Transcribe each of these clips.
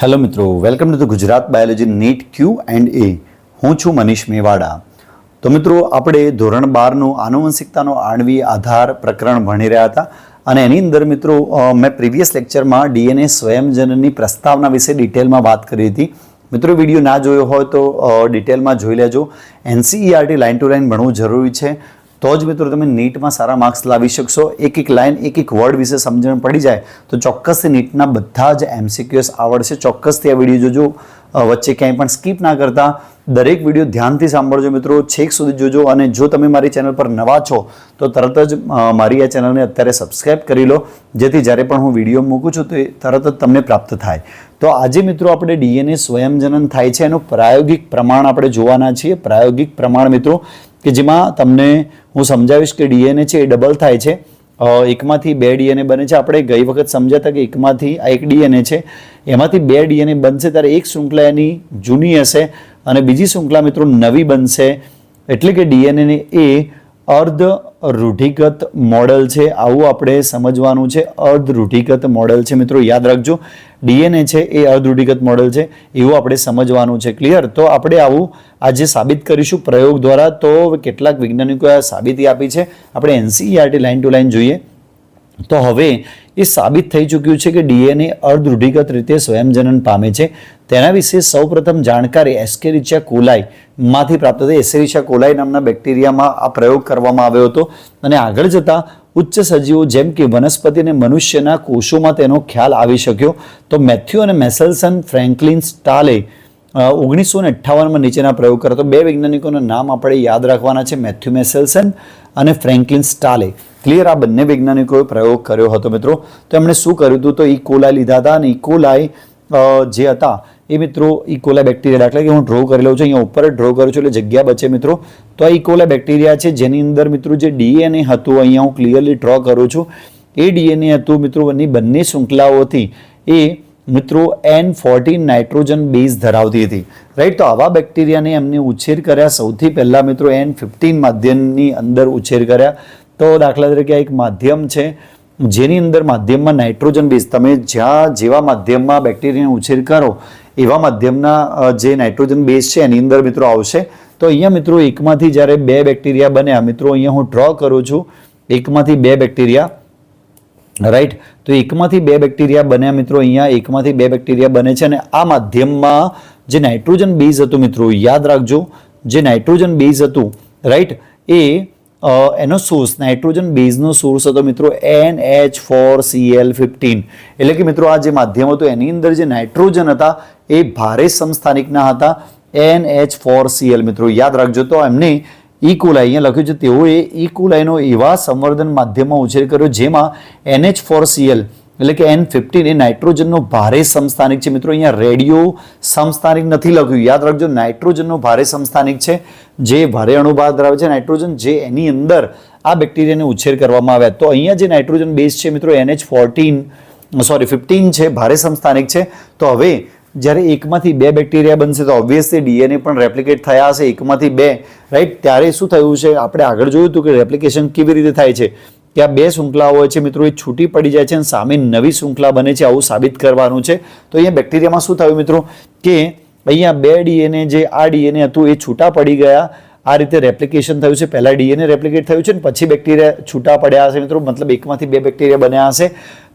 Hello મિત્રો welcome to the Gujarat biology NEET Q and A હું છું મનીષ મેવાડા. તો મિત્રો, આપણે ધોરણ બારનું આનુવંશિકતાનો આણવી આધાર પ્રકરણ ભણી રહ્યા હતા અને એની અંદર મિત્રો મેં પ્રીવિયસ લેક્ચરમાં ડીએનએ સ્વયંજનની પ્રસ્તાવના વિશે ડિટેલમાં વાત કરી હતી. મિત્રો વીડિયો ના જોયો હોય તો ડિટેલમાં જોઈ લેજો. એનસીઈઆરટી લાઇન ટુ લાઇન ભણવું જરૂરી છે. તો જ મિત્રો તમે નીટમાં સારા માર્ક્સ લાવી શકશો. એક એક લાઇન એક એક વર્ડ વિશે સમજણ પડી જાય તો ચોક્કસથી નીટના બધા જ એમસીક્યુએસ આવડશે. ચોક્કસથી આ વીડિયો જોજો. વચ્ચે ક્યાંય પણ સ્કીપ ના કરતા. દરેક વીડિયો ધ્યાનથી સાંભળજો મિત્રો. છેક સુધી જોજો અને જો તમે મારી ચેનલ પર નવા છો, તો તરત જ મારી આ ચેનલને અત્યારે સબસ્ક્રાઇબ કરી લો. જેથી જ્યારે પણ હું વીડિયો મૂકું છું, તો એ તરત જ તમને પ્રાપ્ત થાય. તો આજે મિત્રો આપણે ડીએનએ સ્વયંજનન થાય છે. એનું પ્રાયોગિક પ્રમાણ આપણે જોવાના છીએ. પ્રાયોગિક પ્રમાણ મિત્રો કે જેમાં તમને હું સમજાવીશ કે ડીએનએ છે એ ડબલ થાય છે. એકમાંથી બે ડીએનએ બને છે. આપણે ગઈ વખત સમજ્યા હતા કે એકમાંથી આ એક ડીએનએ છે. એમાંથી બે ડીએનએ બનશે ત્યારે એક શૃંખલા એની જૂની હશે અને બીજી શૃંખલા મિત્રો નવી બનશે. એટલે કે ડીએનએ એ અર્ધ રૂઢિગત મોડલ છે. આવું આપણે સમજવાનું છે. અર્ધ રૂઢિગત મોડલ છે મિત્રો. યાદ રાખજો. ડીએનએ છે, એ અર્ધ રૂઢિગત મોડલ છે, એવું આપણે સમજવાનું છે ક્લિયર તો આપણે આવું આજે સાબિત કરીશું પ્રયોગ દ્વારા. તો કેટલાક વૈજ્ઞાનિકોએ સાબિતી આપી છે. આપણે એનસીઈઆરટી લાઇન ટુ લાઇન જોઈએ. તો હવે એ સાબિત થઈ ચૂક્યું છે કે ડીએનએ અર્ધરૂઢિગત રીતે સ્વયંજનન પામે છે. તેના વિશે સૌપ્રથમ જાણકારી એસ્કેરિચિયા કોલાઈ માંથી પ્રાપ્ત થઈ. એસ્કેરિચિયા કોલાઈ નામના બેક્ટેરિયામાં આ પ્રયોગ કરવામાં આવ્યો હતો. અને આગળ જતા ઉચ્ચ સજીવો જેમ કે વનસ્પતિ અને મનુષ્યના કોષોમાં તેનો ખ્યાલ આવી શક્યો. તો મેથ્યુ અને મેસેલ્સન ફ્રેન્કલિન સ્ટાલે ઓગણીસો ને અઠ્ઠાવનમાં નીચેના પ્રયોગ કર્યો. તો બે વૈજ્ઞાનિકોના નામ આપણે યાદ રાખવાના છે. મેથ્યુ મેસેલ્સન અને ફ્રેન્કલિન સ્ટાલે. ક્લિયર આ બંને વૈજ્ઞાનિકોએ પ્રયોગ કર્યો હતો મિત્રો. તો એમણે શું કર્યું હતું? તો ઇકોલાઈ લીધા હતા અને ઇકોલાએ જે હતા, એ મિત્રો ઇકોલા બેક્ટેરિયા દાખલા કે હું ડ્રો કરી લઉં છું, અહીંયા ઉપર ડ્રો કરું છું એટલે જગ્યા બચે મિત્રો. તો આ ઇકોલા બેક્ટેરિયા છે, જેની અંદર મિત્રો જે ડીએનએ હતું, અહીંયા હું ક્લિયરલી ડ્રો કરું છું. એ ડીએનએ હતું મિત્રો બંને શૃંખલાઓથી એ મિત્રો એન ફોર્ટીન નાઇટ્રોજન બેઝ ધરાવતી હતી. રાઈટ તો આવા બેક્ટેરિયાને એમને ઉછેર કર્યા. સૌથી પહેલાં મિત્રો એન ફિફ્ટીન માધ્યમની અંદર ઉછેર કર્યા. તો દાખલા તરીકે આ એક માધ્યમ છે, જેની અંદર માધ્યમમાં નાઇટ્રોજન બેઝ તમે જ્યાં જેવા માધ્યમમાં બેક્ટેરિયાને ઉછેર કરો, એવા માધ્યમના જે નાઇટ્રોજન બેઝ છે, એની અંદર મિત્રો આવશે. તો અહીંયા મિત્રો, એકમાંથી જ્યારે બે બેક્ટેરિયા બન્યા, મિત્રો, અહીંયા હું ડ્રો કરું છું. એકમાંથી બે બેક્ટેરિયા રાઈટ તો એકમાંથી બે બેક્ટેરિયા બન્યા મિત્રો, અહીંયા એકમાંથી બે બેક્ટેરિયા બને છે અને આ માધ્યમમાં જે નાઇટ્રોજન બેઝ હતું મિત્રો, યાદ રાખજો, જે નાઇટ્રોજન બેઝ હતું રાઈટ એ એનો સોર્સ નાઇટ્રોજન બેઝનો સોર્સ હતો મિત્રો N H four CL fifteen એટલે કે મિત્રો, આ જે માધ્યમ હતું, એની અંદર જે નાઇટ્રોજન હતા, એ ભારે સમસ્થાનિકના હતા એન એચ ફોર સીએલ મિત્રો. યાદ રાખજો તો એમને ઇકોલાઈ અહીંયા લખ્યું છે, તેઓએ ઇકોલાઈનો એવા સંવર્ધન માધ્યમમાં ઉછેર કર્યો જેમાં એનએચ ફોર સીએલ એટલે કે એન ફિફ્ટીન એ નાઇટ્રોજનનો ભારે સમસ્થાનિક છે. મિત્રો, અહીંયા રેડિયો સમસ્થાનિક નથી લખ્યું. યાદ રાખજો, નાઇટ્રોજનનો ભારે સમસ્થાનિક છે, જે ભારે અણુભાર ધરાવે છે. નાઇટ્રોજન જે એની અંદર આ બેક્ટેરિયાને ઉછેર કરવામાં આવ્યા. તો અહીંયા જે નાઇટ્રોજન બેઝ છે, મિત્રો એનએચ ફોર્ટીન, સોરી, ફિફ્ટીન છે, ભારે સમસ્થાનિક છે. તો હવે જ્યારે એકમાંથી બે બેક્ટેરિયા બનશે તો ઓબ્વિયસલી ડીએનએ પણ રેપ્લિકેટ થયા હશે એકમાંથી બે રાઈટ ત્યારે શું થયું છે? આપણે આગળ જોયું હતું કે રેપ્લિકેશન કેવી રીતે થાય છે? કે આ બે શૃંખલાઓ હોય છે, મિત્રો, એ છૂટી પડી જાય છે અને સામે નવી શૃંખલા બને છે, આવું સાબિત કરવાનું છે. તો અહીંયા બેક્ટેરિયામાં શું થયું, મિત્રો? કે અહીંયા બે ડીએનએ જે આ ડીએનએ હતું, એ છૂટા પડી ગયા. આ રીતે રેપ્લિકેશન થયું છે. પહેલાં ડીએનએ રેપ્લિકેટ થયું છે ને પછી બેક્ટેરિયા છૂટા પડ્યા હશે, મિત્રો. મતલબ એકમાંથી બે બેક્ટેરિયા બન્યા હશે.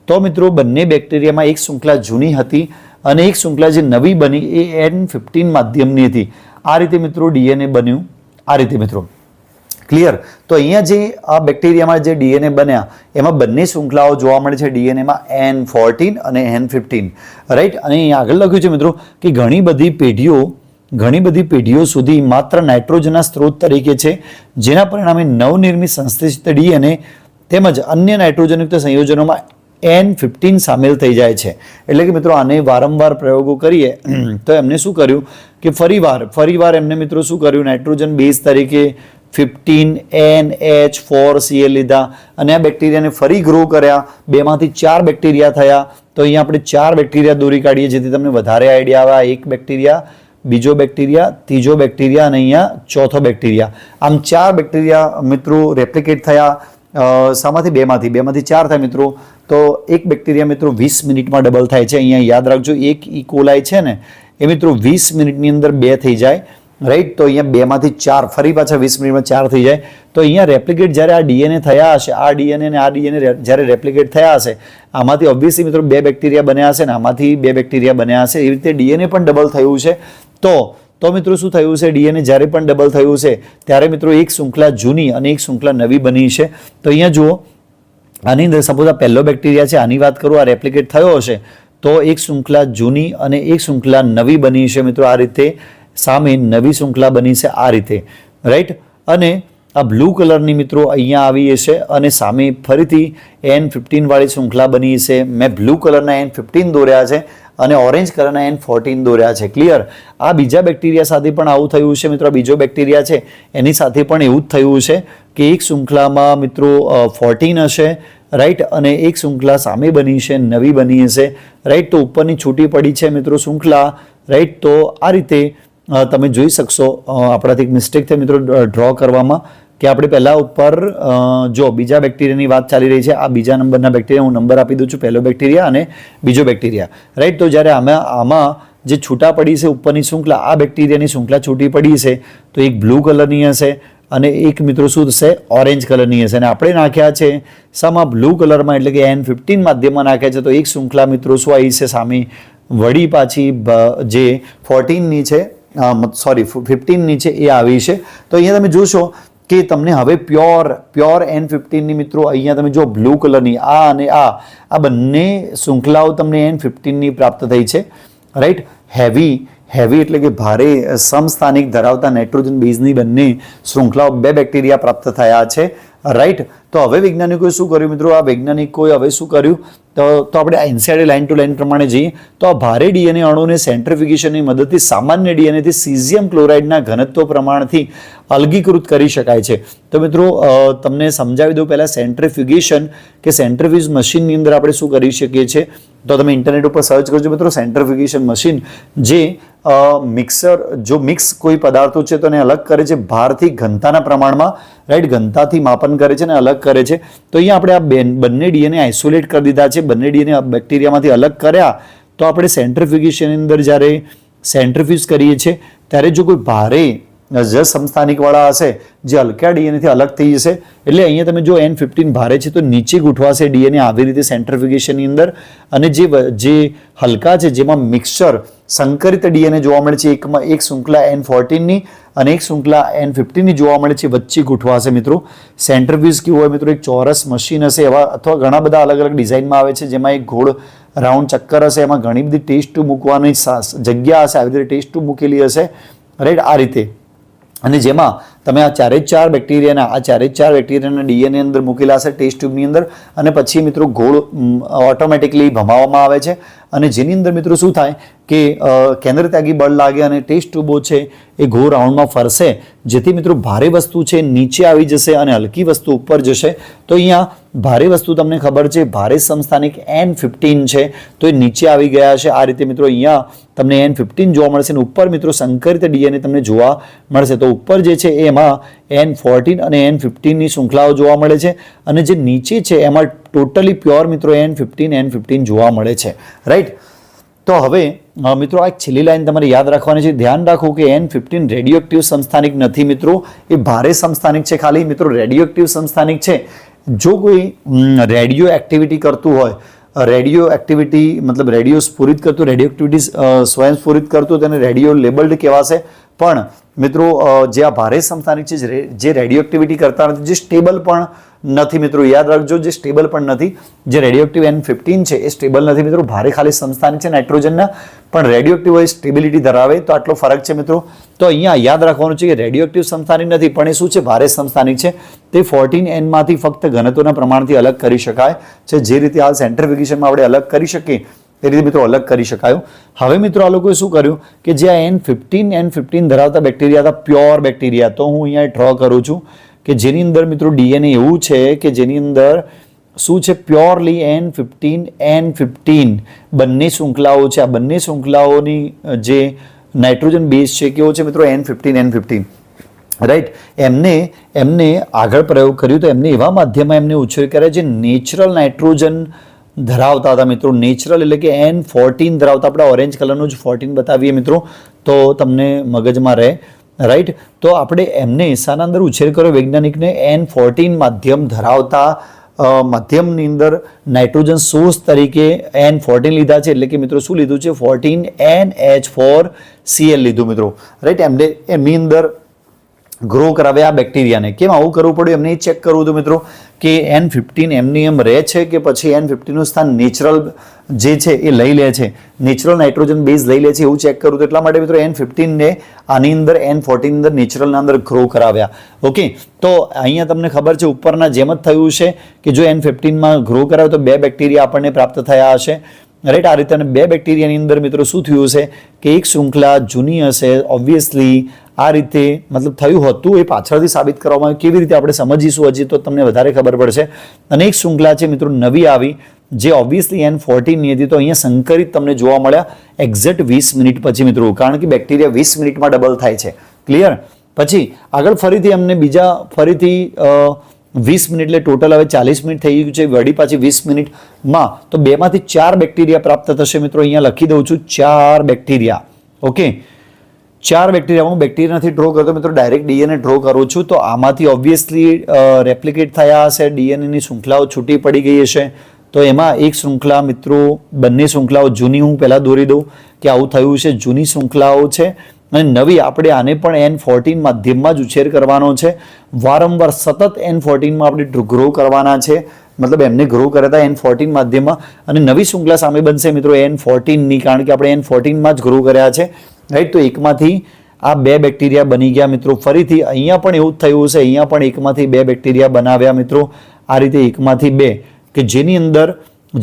તો મિત્રો, બંને બેક્ટેરિયામાં એક શૃંખલા જૂની હતી. અને એક શૃંખલા જે નવી બની એ એન ફિફ્ટીન માધ્યમની હતી. આ રીતે મિત્રો ડીએનએ બન્યું. આ રીતે મિત્રો. ક્લિયર તો અહીંયા જે આ બેક્ટેરિયામાં જે ડીએનએ બન્યા, એમાં બંને શૃંખલાઓ જોવા મળે છે. ડીએનએમાં એન ફોર્ટીન અને એન ફિફ્ટીન રાઈટ અને અહીંયા આગળ લખ્યું છે મિત્રો કે ઘણી બધી પેઢીઓ, ઘણી બધી પેઢીઓ સુધી માત્ર નાઇટ્રોજનના સ્ત્રોત તરીકે છે, જેના પરિણામે નવનિર્મિત સંશ્લેષિત ડીએનએ તેમજ અન્ય નાઇટ્રોજનયુક્ત સંયોજનોમાં એન ફિફ્ટીન સામેલ થઈ જાય છે. એટલે કે મિત્રો આને વારંવાર પ્રયોગો કરીએ, તો એમને શું કર્યું કે ફરીવાર ફરીવાર એમને મિત્રો શું કર્યું? નાઇટ્રોજન બેઝ તરીકે fifteen N H four CL લીધા અને આ બેક્ટેરિયાને ફરી ગ્રો કર્યા. બેમાંથી ચાર બેક્ટેરિયા થયા. તો અહીંયા આપણે ચાર બેક્ટેરિયા દોરી કાઢીએ, જેથી તમને વધારે આઈડિયા આવે. એક બેક્ટેરિયા બીજો બેક્ટેરિયા ત્રીજો બેક્ટેરિયા અને અહીંયા ચોથો બેક્ટેરિયા આમ ચાર બેક્ટેરિયા મિત્રો રેપ્લિકેટ થયા. અ, શામાંથી બેમાંથી બેમાંથી ચાર થાય મિત્રો. તો એક બેક્ટેરિયા મિત્રો વીસ મિનિટમાં ડબલ થાય છે. અહીંયા યાદ રાખજો એક ઇકોલાઈ છે ને એ મિત્રો વીસ મિનિટની અંદર બે થઈ જાય. રાઈટ તો અહીંયા બેમાંથી ચાર ફરી પાછા વીસ મિનિટમાં ચાર થઈ જાય. તો અહીંયા રેપ્લિકેટ જ્યારે આ ડીએનએ થયા હશે આ ડીએનએ અને આ ડીએનએ જ્યારે રેપ્લિકેટ થયા હશે આમાંથી ઓબ્વિયસલી મિત્રો બે બેક્ટેરિયા બન્યા હશે ને આમાંથી બે બેક્ટેરિયા બન્યા હશે. એવી રીતે ડીએનએ પણ ડબલ થયું છે. તો તો મિત્રો શું થયું છે? ડીએનએ જ્યારે પણ ડબલ થયું છે, ત્યારે મિત્રો એક શૃંખલા જૂની અને એક શૃંખલા નવી બની છે. તો અહીંયા જુઓ, આની અંદર સપોઝ આ પહેલો બેક્ટેરિયા છે, આની વાત કરું, આ રેપ્લિકેટ થયો હશે, તો એક શૃંખલા જૂની અને એક શૃંખલા નવી બની છે મિત્રો. આ રીતે સામે નવી શૃંખલા બની છે આ રીતે. રાઈટ અને આ બ્લુ કલરની મિત્રો અહીંયા આવી છે અને સામે ફરીથી એન ફિફ્ટીનવાળી શૃંખલા બની છે મેં બ્લુ કલરના એન ફિફ્ટીન દોર્યા છે અને ઓરેન્જ કલરના એન ફોર્ટીન દોર્યા છે. ક્લિયર આ બીજા બેક્ટેરિયા સાથે પણ આવું થયું છે મિત્રો. બીજો બેક્ટેરિયા છે. એની સાથે પણ એવું જ થયું છે કે એક શૃંખલામાં મિત્રો ફોર્ટીન હશે રાઈટ અને એક શૃંખલા સામે બની છે નવી બની હશે. રાઈટ તો ઉપરની છૂટી પડી છે મિત્રો શૃંખલા. રાઈટ તો આ રીતે તમે જોઈ શકશો. આપણાથી એક મિસ્ટેક થઈ મિત્રો ડ્રો કરવામાં. કે આપણે પહેલાં ઉપર જો બીજા બેક્ટેરિયાની વાત ચાલી રહી છે, આ બીજા નંબરના બેક્ટેરિયા હું નંબર આપી દઉં છું, પહેલો બેક્ટેરિયા અને બીજો બેક્ટેરિયા. રાઈટ તો જ્યારે આમાં આમાં જે છૂટા પડી છે, ઉપરની શૃંખલા, આ બેક્ટેરિયાની શૃંખલા છૂટી પડી છે, તો એક બ્લુ કલરની હશે અને એક મિત્રો શું થશે, ઓરેન્જ કલરની હશે. અને આપણે નાખ્યા છે શામાં બ્લુ કલરમાં, એટલે કે એન ફિફ્ટીન માધ્યમમાં નાખ્યા છે, તો એક શૃંખલા મિત્રો શું આવી છે, સામે વળી પાછી જે ફોર્ટીનની છે સોરી ફિફ્ટીનની છે, એ આવી છે. તો અહીંયા તમે જોશો કે તમને હવે પ્યોર પ્યોર એન ફિફ્ટીનની મિત્રો, અહીંયા તમે જો બ્લુ કલરની આ અને આ આ બંને શૃંખલાઓ તમને એન ફિફ્ટીનની પ્રાપ્ત થઈ છે. રાઈટ હેવી હેવી એટલે કે ભારે સમસ્થાનિક ધરાવતા નાઇટ્રોજન બેઝની બંને શૃંખલાઓ બે બેક્ટેરિયા પ્રાપ્ત થયા છે. રાઈટ તો હવે વૈજ્ઞાનિકોએ શું કર્યું મિત્રો? આ વૈજ્ઞાનિકોએ હવે શું કર્યું? તો તો આપણે આ એનસીઆરટી લાઇન ટુ લાઇન પ્રમાણે જઈએ. તો આ ભારે ડીએનએ અણુને સેન્ટ્રિફિકેશનની મદદથી સામાન્ય ડીએનએથી સીઝિયમ ક્લોરાઇડના ઘનત્વ પ્રમાણથી અલગીકૃત કરી શકાય છે. તો મિત્રો તમને સમજાવી દઉં પહેલાં સેન્ટ્રિફ્યુગેશન કે સેન્ટ્રિફ્યુઝ મશીનની અંદર આપણે શું કરી શકીએ છીએ? તો તમે ઇન્ટરનેટ ઉપર સર્ચ કરજો મિત્રો સેન્ટ્રિફિકેશન મશીન જે મિક્સર જો મિક્સ કોઈ પદાર્થો છે તો એને અલગ કરે છે. ભારથી ઘનતાના પ્રમાણમાં રાઈટ ઘનતાથી માપન કરે છે અને અલગ કરે છે. તો અહીંયા આપણે આ બેન- બંને ડીએનએ આઇસોલેટ કરી દીધા છે. બંને ડીએનએ બેક્ટેરિયામાંથી અલગ કર્યા. તો આપણે સેન્ટ્રિફ્યુગેશનની અંદર જ્યારે સેન્ટ્રિફ્યુઝ કરીએ છીએ, ત્યારે જો કોઈ ભારે જ સંસ્થાનિકવાળા હશે, જે હલકા ડીએનએથી અલગ થઈ જશે, એટલે અહીંયા તમે જો એન ફિફ્ટીન ભારે છે, તો નીચે ગૂંઠવાશે ડીએનએ આવી રીતે સેન્ટ્રિફિકેશનની અંદર. અને જે જે હલકા છે, જેમાં મિક્સચર સંકરિત ડીએનએ જોવા મળે છે. એકમાં એક શૃંખલા એન ફોર્ટીનની અને એક શૃંખલા એન ફિફ્ટીનની જોવા મળે છે. વચ્ચે ગૂંઠવાશે મિત્રો. સેન્ટ્રિફ્યુઝ કેવું હોય મિત્રો? એક ચોરસ મશીન હશે એવા અથવા ઘણા બધા અલગ અલગ ડિઝાઇનમાં આવે છે. જેમાં એક ગોળ રાઉન્ડ ચક્કર હશે. એમાં ઘણી બધી ટેસ્ટ મૂકવાની જગ્યા હશે. આવી રીતે ટેસ્ટ મૂકેલી હશે. રાઈટ આ રીતે. અને જેમાં તમે આ ચારે ચાર બેક્ટેરિયાના આ ચારે ચાર બેક્ટેરિયાના ડીએનએ અંદર મૂકેલા હશે ટેસ્ટ ટ્યુબની અંદર. અને પછી મિત્રો ગોળ ઓટોમેટિકલી ભમાવવામાં આવે છે. અને જેની અંદર મિત્રો શું થાય કે કેન્દ્ર ત્યાગી બળ લાગે અને ટેસ્ટ ટ્યુબો છે એ ગો રાઉન્ડમાં ફરશે. જેથી મિત્રો ભારે વસ્તુ છે, નીચે આવી જશે અને હલકી વસ્તુ ઉપર જશે. તો અહીંયા ભારે વસ્તુ તમને ખબર છે, ભારે સંસ્થાનિક એન ફિફ્ટીન છે. તો એ નીચે આવી ગયા છે. આ રીતે મિત્રો અહીંયા તમને એન ફિફ્ટીન જોવા મળશે અને ઉપર મિત્રો સંકરિત ડીએનએ તમને જોવા મળશે. તો ઉપર જે છે એમાં એન ફોર્ટીન અને એન ફિફ્ટીનની શૃંખલાઓ જોવા મળે છે અને જે નીચે છે એમાં ટોટલી પ્યોર મિત્રો એન ફિફ્ટીન એન ફિફ્ટીન જોવા મળે છે. રાઈટ તો હવે મિત્રો આ એક છેલ્લી લાઈન તમારે યાદ રાખવાની છે. ધ્યાન રાખો કે એન ફિફ્ટીન રેડિયોએક્ટિવ સંસ્થાનિક નથી મિત્રો. એ ભારે સંસ્થાનિક છે ખાલી. મિત્રો રેડિયોએક્ટિવ સંસ્થાનિક છે. જો કોઈ રેડિયો એક્ટિવિટી કરતું હોય રેડિયો એક્ટિવિટી મતલબ રેડિયો સ્ફુરિત કરતું રેડિયો એક્ટિવિટી સ્વયં સ્ફુરિત કરતું, તેને રેડિયો લેબલ્ડ કહેવાશે પણ મિત્રો જે આ ભારે સંસ્થાનિક છે, જે રેડિયો એક્ટિવિટી કરતા નથી, જે સ્ટેબલ પણ નથી મિત્રો, યાદ રાખજો, જે સ્ટેબલ પણ નથી, જે રેડિયો એક્ટિવ એન ફિફ્ટીન છે, એ સ્ટેબલ નથી મિત્રો, ભારે ખાલી સંસ્થાનિક છે નાઇટ્રોજનના પણ રેડિયો એક્ટિવ હોય સ્ટેબિલિટી ધરાવે, તો આટલો ફરક છે મિત્રો. તો અહીંયા યાદ રાખવાનું છે કે રેડિયો એક્ટિવ સંસ્થાનિક નથી, પણ એ શું છે? ભારે સંસ્થાનિક છે. તે ફોર્ટીન એનમાંથી ફક્ત ઘનત્વના પ્રમાણથી અલગ કરી શકાય છે. જે રીતે હાલ સેન્ટ્રિફિકેશનમાં આપણે અલગ કરી શકીએ એ રીતે મિત્રો અલગ કરી શકાયું. હવે મિત્રો આ લોકોએ શું કર્યું કે જે આ એન ફિફ્ટીન એન ફિફ્ટીન ધરાવતા બેક્ટેરિયા હતા પ્યોર બેક્ટેરિયા તો હું અહીંયા ડ્રો કરું છું કે જેની અંદર મિત્રો ડીએનએ એવું છે કે જેની અંદર શું છે? Purely N fifteen N fifteen બંને શૃંખલાઓ છે. આ બંને શૃંખલાઓની જે નાઇટ્રોજન બેઝ છે કેવો છે મિત્રો? N fifteen N fifteen right એમને એમને આગળ પ્રયોગ કર્યો તો એમને એવા માધ્યમમાં એમને ઉછેર કર્યા જે નેચરલ નાઇટ્રોજન ધરાવતા હતા મિત્રો. નેચરલ એટલે કે એન ફોર્ટીન ધરાવતા. આપણે ઓરેન્જ કલરનું જ ફોર્ટીન બતાવીએ મિત્રો. તો તમને મગજમાં રહે. રાઈટ તો આપણે એમને શાના અંદર ઉછેર કર્યો. વૈજ્ઞાનિકને એન ફોર્ટીન માધ્યમ ધરાવતા માધ્યમની અંદર નાઇટ્રોજન સોર્સ તરીકે એન ફોર્ટીન લીધા છે. એટલે કે મિત્રો શું લીધું છે? Fourteen N H four CL લીધું મિત્રો. રાઈટ એમને, એમની અંદર ગ્રો કરાવે આ બેક્ટેરિયાને કેમ આવું કરવું પડ્યું? એમને ચેક કરવું હતું મિત્રો કે એન ફિફ્ટીન એમની એમ રહે છે કે પછી એન ફિફ્ટીનનું સ્થાન નેચરલ જે છે એ લઈ લે છે? નેચરલ નાઇટ્રોજન બેઝ લઈ લે છે એવું ચેક કરવું તો એટલા માટે મિત્રો એન ફિફ્ટીનને આની અંદર એન ફોર્ટીન અંદર નેચરલના અંદર ગ્રો કરાવ્યા. ઓકે તો અહીંયા તમને ખબર છે ઉપરના જેમ જ થયું છે કે જો એન ફિફ્ટીનમાં ગ્રો કરાવે તો બે બેક્ટેરિયા આપણને પ્રાપ્ત થયા હશે. રાઈટ આ રીતે બે બેક્ટેરિયાની અંદર મિત્રો શું થયું છે કે એક શૃંખલા જૂની હશે ઓબ્વિયસલી આ રીતે મતલબ થયું હતું એ પાછળથી સાબિત કરવામાં આવ્યું. કેવી રીતે આપણે સમજીશું હજી તો તમને વધારે ખબર પડશે. અને એક શૃંખલા છે મિત્રો નવી આવી, જે ઓબ્વિયસલી એન ફોર્ટીનની હતી. તો અહીંયા સંકરિત તમને જોવા મળ્યા એક્ઝેક્ટ વીસ મિનિટ પછી મિત્રો. કારણ કે બેક્ટેરિયા વીસ મિનિટમાં ડબલ થાય છે. ક્લિયર પછી આગળ ફરીથી અમને બીજા ફરીથી વીસ મિનિટ એટલે ટોટલ હવે ચાલીસ મિનિટ થઈ ગયું છે. વળી પાછી વીસ મિનિટમાં તો બેમાંથી ચાર બેક્ટેરિયા પ્રાપ્ત થશે મિત્રો. અહીંયા લખી દઉં છું ચાર બેક્ટેરિયા ઓકે ચાર બેક્ટેરિયા હું બેક્ટેરિયા નથી ડ્રો કરતો, મિત્રો ડાયરેક્ટ ડીએનએ ડ્રો કરું છું. તો આમાંથી ઓબ્વિયસલી રેપ્લિકેટ થયા હશે ડીએનએની શૃંખલાઓ છૂટી પડી ગઈ હશે. તો એમાં એક શૃંખલા, મિત્રો, બંને શૃંખલાઓ જૂની હું પહેલાં દોરી દઉં કે આવું થયું છે. જૂની શૃંખલાઓ છે. અને નવી આપણે આને પણ એન ફોર્ટીન માધ્યમમાં જ ઉછેર કરવાનો છે. વારંવાર સતત એન ફોર્ટીનમાં આપણે ગ્રો કરવાના છે. મતલબ એમને ગ્રો કર્યા હતા એન ફોર્ટીન માધ્યમમાં. અને નવી શૃંખલા સામે બનશે, મિત્રો એન ફોર્ટીનની કારણ કે આપણે એન ફોર્ટીનમાં જ ગ્રો કર્યા છે. રાઈટ? તો એકમાંથી આ બે બેક્ટેરિયા બની ગયા મિત્રો. ફરીથી અહીંયા પણ એવું થયું છે અહીંયા પણ એકમાંથી બે બેક્ટેરિયા બનાવ્યા મિત્રો. આ રીતે એકમાંથી બે. કે જેની અંદર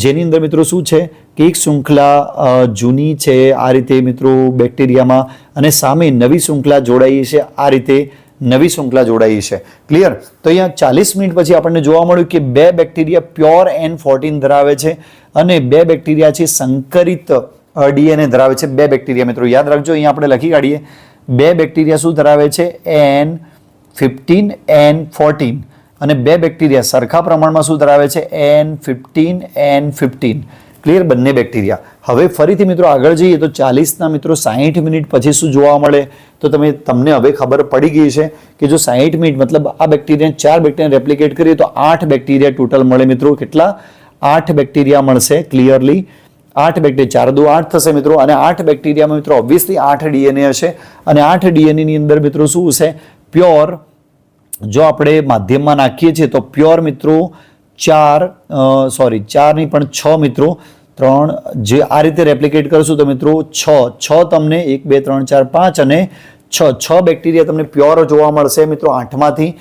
જેની અંદર મિત્રો શું છે? કે એક શૃંખલા જૂની છે આ રીતે મિત્રો બેક્ટેરિયામાં અને સામે નવી શૃંખલા જોડાઈ છે. આ રીતે નવી શૃંખલા જોડાઈ છે. ક્લિયર? તો અહીંયા ચાલીસ મિનિટ પછી આપણને જોવા મળ્યું કે બે બેક્ટેરિયા પ્યોર એન ફોર્ટીન ધરાવે છે અને બે બેક્ટેરિયા છે સંકરિત. ડીએનએ ધરાવે છે બે બેક્ટેરિયા મિત્રો. યાદ રાખજો, અહીંયા આપણે લખી કાઢીએ. બે બેક્ટેરિયા શું ધરાવે છે? N fifteen, N fourteen. અને બે બેક્ટેરિયા સરખા પ્રમાણમાં શું ધરાવે છે? N fifteen N fifteen. Clear બંને બેક્ટેરિયા. હવે ફરીથી મિત્રો આગળ જઈએ તો ચાલીસના મિત્રો સાહીઠ મિનિટ પછી શું જોવા મળે? તો તમે, તમને હવે ખબર પડી ગઈ છે કે જો સાહીઠ મિનિટ મતલબ આ બેક્ટેરિયા, ચાર બેક્ટેરિયા રેપ્લિકેટ કરીએ તો આઠ બેક્ટેરિયા ટોટલ મળે મિત્રો. કેટલા? આઠ બેક્ટેરિયા મળશે ક્લિયરલી આઠ બેક્ટેરિયા, ચાર દો આઠ થશે મિત્રો, અને આઠ બેક્ટેરિયામાં મિત્રો ઓબ્વિયસલી આઠ ડીએનએ હશે. અને આઠ ડીએનએની અંદર મિત્રો શું હશે? પ્યોર, જો આપણે માધ્યમમાં નાખીએ છીએ, તો પ્યોર મિત્રો ચાર સોરી ચાર નહીં, પણ છ મિત્રો, ત્રણ, જે આ રીતે રેપ્લિકેટ કરશું તો મિત્રો છ છ તમને એક, બે, ત્રણ, ચાર, પાંચ અને છ છ બેક્ટેરિયા તમને પ્યોર જોવા મળશે મિત્રો આઠમાંથી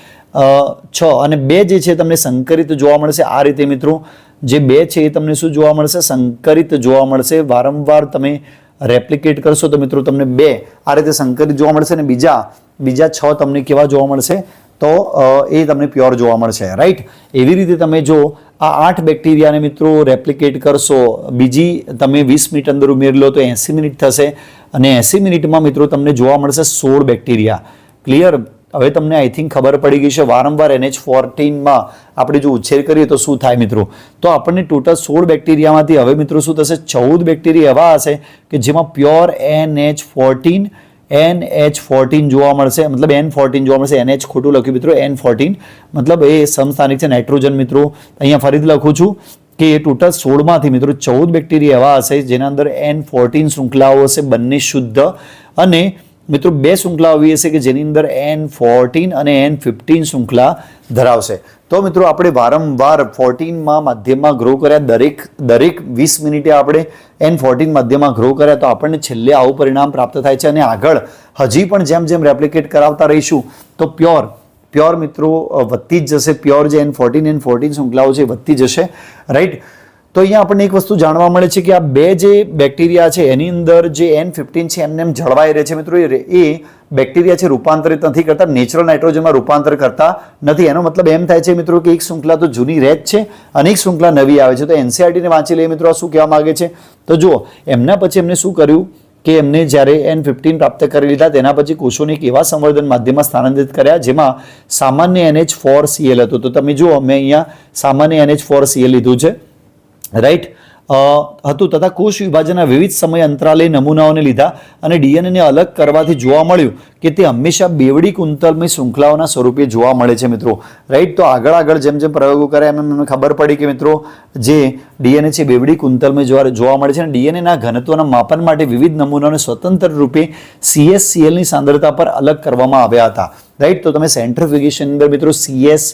છ. અને બે જે છે, તમને સંકરિત જોવા મળશે આ રીતે મિત્રો જે બે છે એ તમને શું જોવા મળશે? સંકરિત જોવા મળશે. વારંવાર તમે રેપ્લિકેટ કરશો તો મિત્રો તમને બે આ રીતે સંકરિત જોવા મળશે અને બીજા બીજા છ તમને કેવા જોવા મળશે? તો એ તમને પ્યોર જોવા મળશે. રાઈટ એવી રીતે તમે જો આ આઠ બેક્ટેરિયાને મિત્રો રેપ્લિકેટ કરશો, બીજી તમે વીસ મિનિટ અંદર ઉમેરી લો તો એંસી મિનિટ થશે અને એંસી મિનિટમાં મિત્રો તમને જોવા મળશે સોળ બેક્ટેરિયા ક્લિયર હવે તમને આઈ થિંક ખબર પડી ગઈ છે, વારંવાર એનએચ ફોર્ટીનમાં આપણે જો ઉછેર કરીએ તો શું થાય મિત્રો? તો આપણને ટોટલ સોળ બેક્ટેરિયામાંથી હવે મિત્રો શું થશે? ચૌદ બેક્ટેરિયા એવા હશે કે જેમાં pure N H fourteen N H fourteen જોવા મળશે. મતલબ એન ફોર્ટીન જોવા મળશે. એન એચ ખોટું લખ્યું મિત્રો એન ફોર્ટીન મતલબ એ સમસ્થાનિક છે નાઇટ્રોજન મિત્રો. અહીંયા ફરીથી લખું છું કે એ ટોટલ સોળમાંથી મિત્રો ચૌદ બેક્ટેરિયા એવા હશે, જેના અંદર એન ફોર્ટીન શૃંખલાઓ હશે, બંને શુદ્ધ અને મિત્રો, બે શૃંખલા આવી હશે કે જેની અંદર એન ફોર્ટીન અને એન ફિફ્ટીન શૃંખલા ધરાવશે. તો મિત્રો, આપણે વારંવાર ફોર્ટીનમાં માધ્યમમાં ગ્રો કર્યા, દરેક દરેક વીસ મિનિટે આપણે એન ફોર્ટીન માધ્યમમાં ગ્રો કર્યા, તો આપણને છેલ્લે આવું પરિણામ પ્રાપ્ત થાય છે અને આગળ હજી પણ જેમ જેમ રેપ્લિકેટ કરાવતા રહીશું, તો પ્યોર પ્યોર મિત્રો વધતી જ જશે. પ્યોર જે એન ફોર્ટીન એન ફોર્ટીન શૃંખલાઓ છે વધતી જશે. રાઈટ તો અહીંયા આપણને એક વસ્તુ જાણવા મળે છે કે આ બે જે બેક્ટેરિયા છે, એની અંદર જે એન ફિફ્ટીન છે, એમને એમ જળવાઈ રહે છે. મિત્રો, એ બેક્ટેરિયા છે, રૂપાંતરિત નથી કરતા નેચરલ નાઇટ્રોજનમાં રૂપાંતર કરતા નથી. એનો મતલબ એમ થાય છે મિત્રો કે એક શૃંખલા તો જૂની રહે જ છે અને એક શૃંખલા નવી આવે છે. તો એનસીઆરટીને વાંચી લઈએ મિત્રો, આ શું કહેવા માગે છે? તો જુઓ, એમના પછી એમને શું કર્યું કે એમને જ્યારે એન ફિફ્ટીન પ્રાપ્ત કરી લીધા, તેના પછી કોષોને એક એવા સંવર્ધન માધ્યમમાં સ્થાનાંતરિત કર્યા જેમાં સામાન્ય એનએચ ફોર સીએલ હતું. તો તમે જુઓ, મેં અહીંયા સામાન્ય એનએચ ફોર સીએલ લીધું છે. રાઈટ હતું તથા કોષ વિભાજનના વિવિધ સમય અંતરાલે નમૂનાઓને લીધા અને ડીએનએને અલગ કરવાથી જોવા મળ્યું કે તે હંમેશા બેવડી કુંતલમય શૃંખલાઓના સ્વરૂપે જોવા મળે છે, મિત્રો. રાઈટ તો આગળ આગળ જેમ જેમ પ્રયોગો કર્યા, એમ એમને મને ખબર પડી કે, મિત્રો, જે ડીએનએ છે બેવડી કુંતલમય જોવા જોવા મળે છે અને ડીએનએના ઘનત્વના માપન માટે વિવિધ નમૂનાઓને સ્વતંત્ર રૂપે સીએસસીએલની સાંદ્રતા પર અલગ કરવામાં આવ્યા હતા. રાઈટ તો તમે સેન્ટ્રીફ્યુગેશન અંદર, મિત્રો સીએસ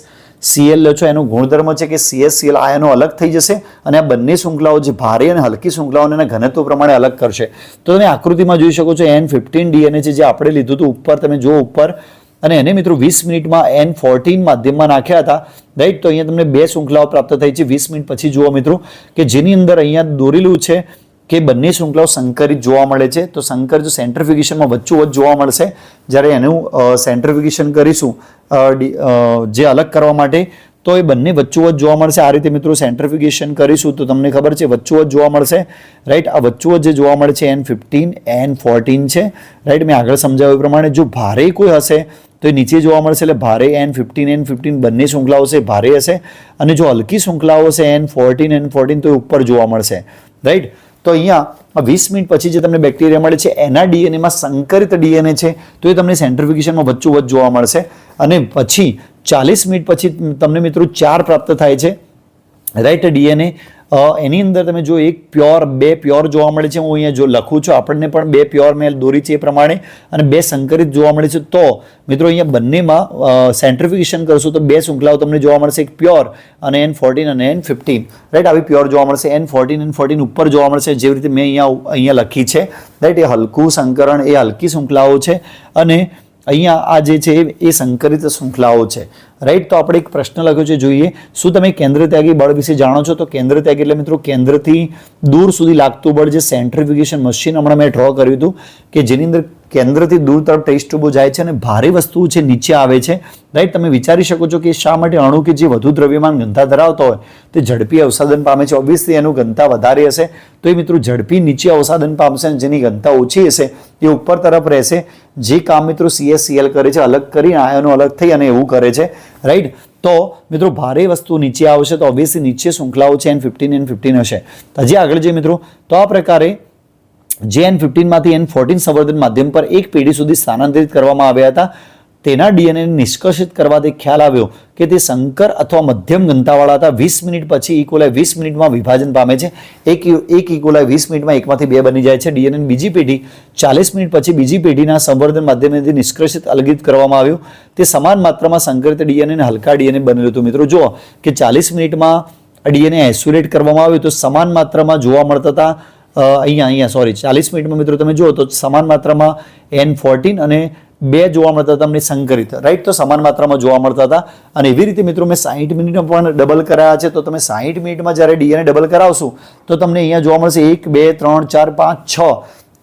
સીએલ લો છો, એનો ગુણધર્મ છે કે સીએસસીએલ આયનો અલગ થઈ જશે અને આ બંને શૃંખલાઓ જે ભારે અને હલકી શૃંખલાઓને એના ઘનત્વ પ્રમાણે અલગ કરશે. તો તમે આકૃતિમાં જોઈ શકો છો એન ફિફ્ટીન ડીએનએ છે જે આપણે લીધું હતું ઉપર, તમે જુઓ ઉપર. અને એને મિત્રો વીસ મિનિટમાં એન ફોર્ટીન માધ્યમમાં નાખ્યા હતા. રાઈટ, તો અહીંયા તમને બે શૃંખલાઓ પ્રાપ્ત થઈ છે. વીસ મિનિટ પછી જુઓ મિત્રો, કે જેની અંદર અહીંયા દોરેલું છે કે બંને શૃંખલાઓ સંકરિત જોવા મળે છે, તો સંકર જો સેન્ટ્રિફિકેશનમાં વચ્ચોવચ્ચ જોવા મળશે, જ્યારે એનું સેન્ટ્રિફિકેશન કરીશું જે અલગ કરવા માટે, તો એ બંને વચ્ચોવચ્ચ જોવા મળશે. આ રીતે મિત્રો સેન્ટ્રિફિકેશન કરીશું, તો તમને ખબર છે વચ્ચોવચ્ચ જોવા મળશે રાઈટ આ વચ્ચોવચ્ચ જે જોવા મળે છે એન ફિફ્ટીન એન ફોર્ટીન છે રાઈટ મેં આગળ સમજાવ્યું પ્રમાણે જો ભારે કોઈ હશે, તો એ નીચે જોવા મળશે, એટલે ભારે એન ફિફ્ટીન એન ફિફ્ટીન બંને શૃંખલાઓ છે ભારે હશે. અને જો હલકી શૃંખલાઓ છે એન ફોર્ટીન એન ફોર્ટીન તો એ ઉપર જોવા મળશે રાઈટ તો અહીંયા વીસ મિનિટ પછી જે તમને બેક્ટેરિયા મળે છે, એના ડીએનએમાં સંકરિત ડીએનએ છે, તો એ તમને સેન્ટ્રિફિકેશનમાં વચ્ચોવચ્ચ જોવા મળશે. અને પછી ચાલીસ મિનિટ પછી તમને મિત્રો ચાર પ્રાપ્ત થાય છે. રાઈટ ડીએનએ એની અંદર તમે જો એક પ્યોર, બે પ્યોર જોવા મળે છે, હું અહીંયા જો લખું છું, આપણને પણ બે પ્યોર મેં દોરી છે એ પ્રમાણે, અને બે સંકરિત જોવા મળે છે. તો, મિત્રો, અહીંયા બંનેમાં સેન્ટ્રિફિકેશન કરશું તો બે શૃંખલાઓ તમને જોવા મળશે. એક પ્યોર અને એન ફોર્ટીન અને એન ફિફ્ટીન રાઈટ આવી પ્યોર જોવા મળશે. એન ફોર્ટીન એન ફોર્ટીન ઉપર જોવા મળશે. જેવી રીતે મેં અહીંયા અહીંયા લખી છે. રાઈટ એ હલકું સંકરણ, એ હલકી શૃંખલાઓ છે. અને અહીંયા આ જે છે એ સંકરિત શૃંખલાઓ છે. રાઈટ તો આપણે એક પ્રશ્ન લખ્યો છે, જોઈએ શું તમે કેન્દ્ર ત્યાગી બળ વિશે જાણો છો? તો કેન્દ્ર ત્યાગી એટલે મિત્રો કેન્દ્રથી દૂર સુધી લાગતું બળ જે સેન્ટ્રીફિકેશન મશીન હમણાં મેં ડ્રો કર્યું હતું, કે જેની અંદર કેન્દ્રથી દૂર તરફ ટેસ્ટ ટ્યુબો જાય છે અને ભારે વસ્તુઓ છે નીચે આવે છે. રાઈટ તમે વિચારી શકો છો કે શા માટે અણુ કે જે વધુ દ્રવ્યમાન ઘનતા ધરાવતો હોય, તે ઝડપી અવસાદન પામે છે? ઓબ્વિયસલી એનું ઘનતા વધારે હશે. તો એ મિત્રો ઝડપી નીચે અવસાદન પામશે અને જેની ઘનતા ઓછી હશે, એ ઉપર તરફ રહેશે. જે કામ મિત્રો સીએસસીએલ કરે છે, અલગ કરી આયનો અલગ થઈ અને એવું કરે છે. રાઈટ તો મિત્રો, ભારે વસ્તુ નીચે આવશે તો ઓબ્વિયસલી નીચે શૃંખલાઓ છે એન ફિફ્ટીન એન ફિફ્ટીન હશે. હજી આગળ જઈએ મિત્રો. તો આ પ્રકારે જે એન ફિફ્ટીનમાંથી એન ફોર્ટીન સંવર્ધન માધ્યમ પર એક પેઢી સુધી સ્થાનાંતરિત કરવામાં આવ્યા હતા. તેના ડીએનએ નિષ્કર્ષિત કરવાથી ખ્યાલ આવ્યો કે તે સંકર અથવા મધ્યમ ઘનતાવાળા હતા. વીસ મિનિટ પછી ઇકોલાઈ વીસ મિનિટમાં વિભાજન પામે છે. એક એક ઇકોલાઈ વીસ મિનિટમાં એકમાંથી બે બની જાય છે. ડીએનએ બીજી પેઢી ચાલીસ મિનિટ પછી બીજી પેઢીના સંવર્ધન માધ્યમથી નિષ્કર્ષિત અલગિત કરવામાં આવ્યું. તે સમાન માત્રામાં સંકરિત ડીએનએ અને હલકા ડીએનએ બનેલું હતું. મિત્રો, જુઓ કે ચાલીસ મિનિટમાં ડીએનએ આઇસોલેટ કરવામાં આવ્યું તો સમાન માત્રામાં જોવા મળતા હતા. અહીંયા અહીંયા સોરી ચાલીસ મિનિટમાં મિત્રો તમે જુઓ તો સમાન માત્રામાં એન ફોર્ટીન અને બે જોવા મળતા હતા તમને સંકરિત. રાઈટ તો સમાન માત્રામાં જોવા મળતા હતા. અને એવી રીતે મિત્રો મેં સાહીઠ મિનિટમાં પણ ડબલ કરાયા છે. તો તમે સાહીઠ મિનિટમાં જ્યારે ડીએનએ ડબલ કરાવશો, તો તમને અહીંયા જોવા મળશે એક, બે, ત્રણ, ચાર, પાંચ, છ.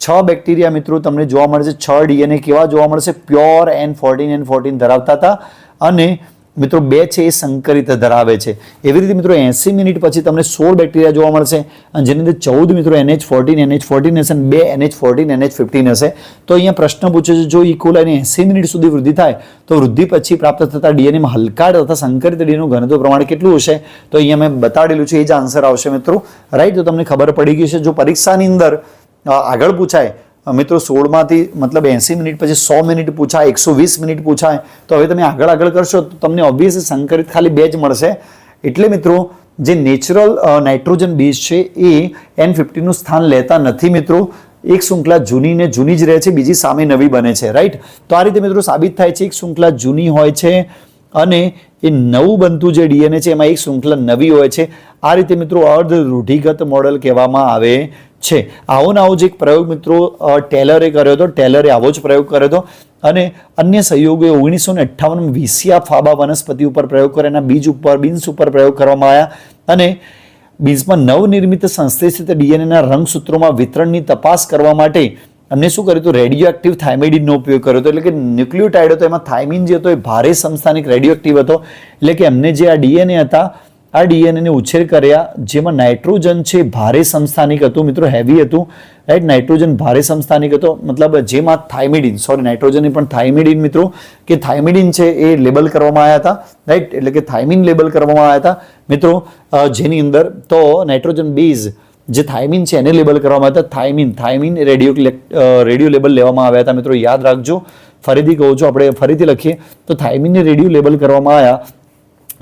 છ બેક્ટેરિયા મિત્રો તમને જોવા મળશે. છ ડીએનએ કેવા જોવા મળશે? Pure N fourteen N fourteen ધરાવતા હતા. અને મિત્રો, બે છે એ સંકરિત ધરાવે છે. એવી રીતે મિત્રો, એંસી મિનિટ પછી તમને સોળ બેક્ટેરિયા જોવા મળશે અને જેની અંદર ચૌદ મિત્રો એનએચ ફોર્ટીન એનએચ ફોર્ટીન હશે અને બે એનએચ ફોર્ટીન, એનએચ ફિફ્ટીન હશે. તો અહીંયા પ્રશ્ન પૂછે છે, જો ઇકોલાની એંસી મિનિટ સુધી વૃદ્ધિ થાય, તો વૃદ્ધિ પછી પ્રાપ્ત થતા ડીએનએમાં હલકા તથા સંકરિત ડીએનએનું ઘનત્વ પ્રમાણ કેટલું હશે? તો અહીંયા મેં બતાડેલું છે, એ જ આન્સર આવશે મિત્રો. રાઈટ તો તમને ખબર પડી ગઈ છે, જો પરીક્ષાની અંદર આગળ પૂછાય મિત્રો સોળમાંથી મતલબ એંસી મિનિટ પછી સો મિનિટ પૂછાય, એકસો વીસ મિનિટ પૂછાય, તો હવે તમે આગળ આગળ કરશો તો તમને ઓબ્વિયસલી સંકરિત ખાલી બે જ મળશે. એટલે મિત્રો, જે નેચરલ નાઇટ્રોજન બેઝ છે, એ એન ફિફ્ટીનું સ્થાન લેતા નથી મિત્રો. એક શૃંખલા જૂની ને જૂની જ રહે છે, બીજી સામે નવી બને છે રાઈટ તો આ રીતે મિત્રો સાબિત થાય છે, એક શૃંખલા જૂની હોય છે અને એ નવું બનતું જે ડીએનએ છે, એમાં એક શૃંખલા નવી હોય છે. આ રીતે મિત્રો અર્ધ રૂઢિગત મોડલ કહેવામાં આવે છે. આવો ને આવો જ એક પ્રયોગ મિત્રો ટેલરે કર્યો હતો. ટેલરે આવો જ પ્રયોગ કર્યો હતો. અને અન્ય સહયોગોએ ઓગણીસો ને અઠ્ઠાવન વિસિયા ફાબા વનસ્પતિ ઉપર પ્રયોગ કર્યો એના બીજ ઉપર, બીન્સ ઉપર પ્રયોગ કરવામાં આવ્યા. અને બીન્સમાં નવનિર્મિત સંશ્લેષિત ડીએનએના રંગસૂત્રોમાં વિતરણની તપાસ કરવા માટે અમને શું કર્યું હતું? રેડિયો એક્ટિવ થાઇમેડિનનો ઉપયોગ કર્યો હતો. એટલે કે ન્યુક્લિયોટાઇડ હતો. એમાં થાઇમિન જે હતો એ ભારે સંસ્થાનિક રેડિયો એક્ટિવ હતો. એટલે કે એમને જે આ ડીએનએ હતા આ ડીએનએને ઉછેર કર્યા, જેમાં નાઇટ્રોજન છે, ભારે સંસ્થાનિક હતું, મિત્રો હેવી હતું. રાઈટ નાઇટ્રોજન ભારે સંસ્થાનિક હતો, મતલબ જેમાં થાઇમિડિન સોરી નાઇટ્રોજન પણ થાઇમિડિન મિત્રો, કે થાઇમિડિન છે, એ લેબલ કરવામાં આવ્યા હતા. રાઈટ એટલે કે થાઇમિન લેબલ કરવામાં આવ્યા હતા. મિત્રો જેની અંદર તો નાઇટ્રોજન બેઝ જે થાઇમિન છે, એને લેબલ કરવામાં આવ્યા હતા. Thymine thymine radio radio label લેવામાં આવ્યા હતા, મિત્રો. યાદ રાખજો. ફરીથી કહું છું, આપણે ફરીથી લખીએ. તો થાઇમિનને રેડિયો લેબલ કરવામાં આવ્યા.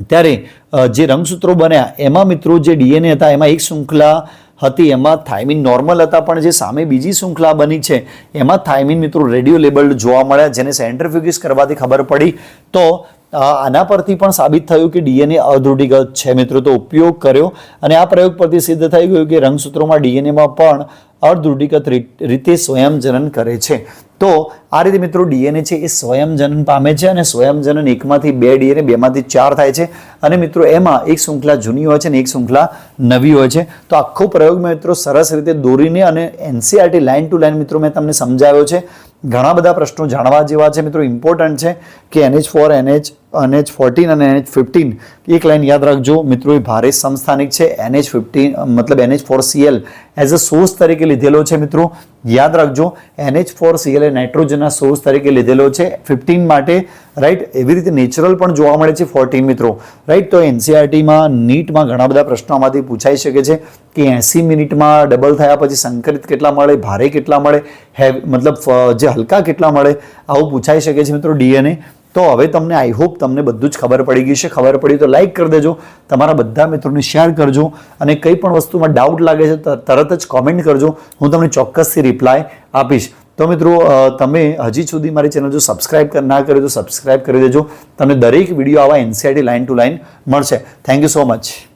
ત્યારે જે રંગસૂત્રો બન્યા, એમાં મિત્રો જે ડીએનએ હતા, એમાં એક શૃંખલા હતી, એમાં થાઇમિન નોર્મલ હતા, પણ જે સામે બીજી શૃંખલા બની છે, એમાં થાઇમિન મિત્રો રેડિયો લેબલ જોવા મળ્યા, જેને સેન્ટ્રીફ્યુગિસ કરવાથી ખબર પડી. તો આના પરથી પણ સાબિત થયું કે ડીએનએ અધૃઢીગત છે મિત્રો, તો ઉપયોગ કર્યો. અને આ પ્રયોગ પરથી સિદ્ધ થઈ ગયું કે રંગસૂત્રોમાં ડીએનએમાં પણ અર્ધૃઢીગત રી- રીતે સ્વયંજનન કરે છે. તો આ રીતે મિત્રો ડીએનએ છે એ સ્વયંજનન પામે છે અને સ્વયંજનન એકમાંથી બે ડીએનએ બેમાંથી ચાર થાય છે. અને મિત્રો એમાં એક શૃંખલા જૂની હોય છે અને એક શૃંખલા નવી હોય છે. તો આખો પ્રયોગ મિત્રો સરસ રીતે દોરીને અને એનસીઆરટી લાઇન ટુ લાઇન મિત્રો મેં તમને સમજાવ્યો છે. ઘણા બધા પ્રશ્નો જાણવા જેવા છે મિત્રો ઇમ્પોર્ટન્ટ છે કે NH four, NH NH fourteen અને એનએચ ફિફ્ટીન એક લાઈન યાદ રાખજો. મિત્રો, એ ભારે સમસ્થાનિક છે. એનએચ ફિફ્ટીન મતલબ NH four CL as a source તરીકે લીધેલો છે, મિત્રો. યાદ રાખજો, એનએચ ફોર સીએલ એ નાઇટ્રોજનના સોર્સ તરીકે લીધેલો છે. ફિફ્ટીન માટે રાઈટ એવી રીતે નેચરલ પણ જોવા મળે છે ફોર્ટીન મિત્રો. રાઈટ તો એનસીઆરટીમાં નીટમાં ઘણા બધા પ્રશ્નો આમાંથી પૂછાઈ શકે છે કે એંસી મિનિટમાં ડબલ થયા પછી સંકરિત કેટલા મળે, ભારે કેટલા મળે હે મતલબ જે હલકા કેટલા મળે, આવું પૂછાઈ શકે છે, મિત્રો ડીએનએ તો હવે તમને આઈ હોપ તમને બધું જ ખબર પડી ગઈ છે. ખબર પડી તો લાઇક કરી દેજો. તમારા બધા મિત્રોને શેર કરજો અને કંઈ પણ વસ્તુમાં ડાઉટ લાગે છે તો તરત જ કોમેન્ટ કરજો. હું તમને ચોક્કસથી રિપ્લાય આપીશ. તો મિત્રો તમે હજી સુધી મારી ચેનલ જો સબસ્ક્રાઇબ ના કરી તો સબસ્ક્રાઇબ કરી દેજો. તમને દરેક વીડિયો આવા એનસીઆરટી લાઇન ટુ લાઇન મળશે. Thank you so much